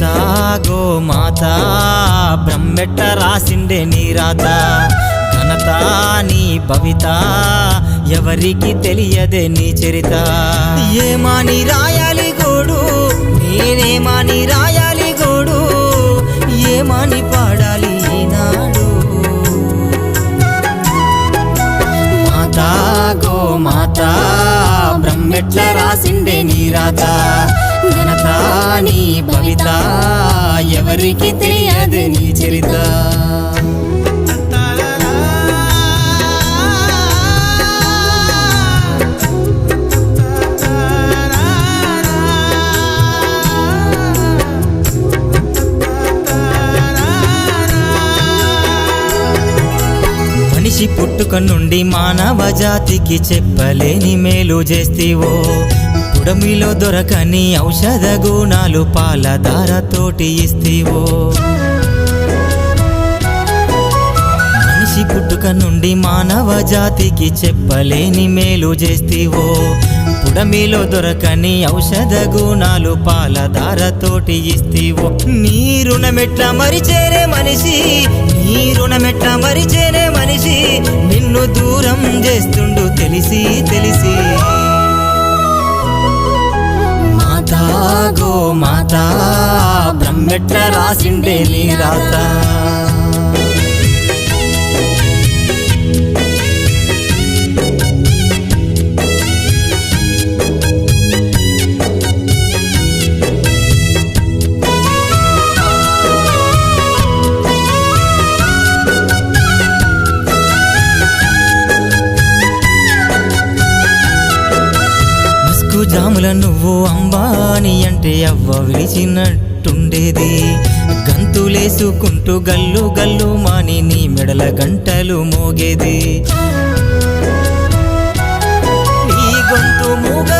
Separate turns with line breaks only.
మాత go మాత బ్రహ్మెట్ట రాసిండే నీ రాత. ఘనత నీ భవిత ఎవరికి తెలియదే నీ చరిత. ఏమా నీ రాయాలి గోడు? నేనేమా నీ రాయాలి గోడు? ఏమా నీ పాడాలి నాడు మాత గోమాత బ్రహ్మెట్ల రాసిండే నీ రాత. ఘనత నీ ఎవరికి తెలియదే నీ చరిత మనిషి పుట్టుక నుండి మానవ జాతికి చెప్పలేని మేలు చేస్తీవో. పుడమిలో దొరకని ఔషధ గుణాలు పాలధారతోటి ఇస్తేవో. మనిషి పుట్టుక నుండి మానవ జాతికి చెప్పలేని మేలు చేస్తీవో. పుడమిలో దొరకని ఔషధ గుణాలు పాలధారతోటి ఇస్తీవో. నీ రుణమెట్ల మరిచేరే మనిషి నీ రుణమెట్ల మరిచేరే మనిషి నిన్ను దూరం చేస్తే రాత. బ్రహ్మెట్ల రాసిండే నీ రాత. ముసుగు జాముల నువ్వు అంబాని అంటే అవ్వ విడిచినట్టుండేది. గంతులేసుకుంటూ గల్లు గల్లు మాని నీ మెడల గంటలు మోగేది. నీ గొంతు మూగ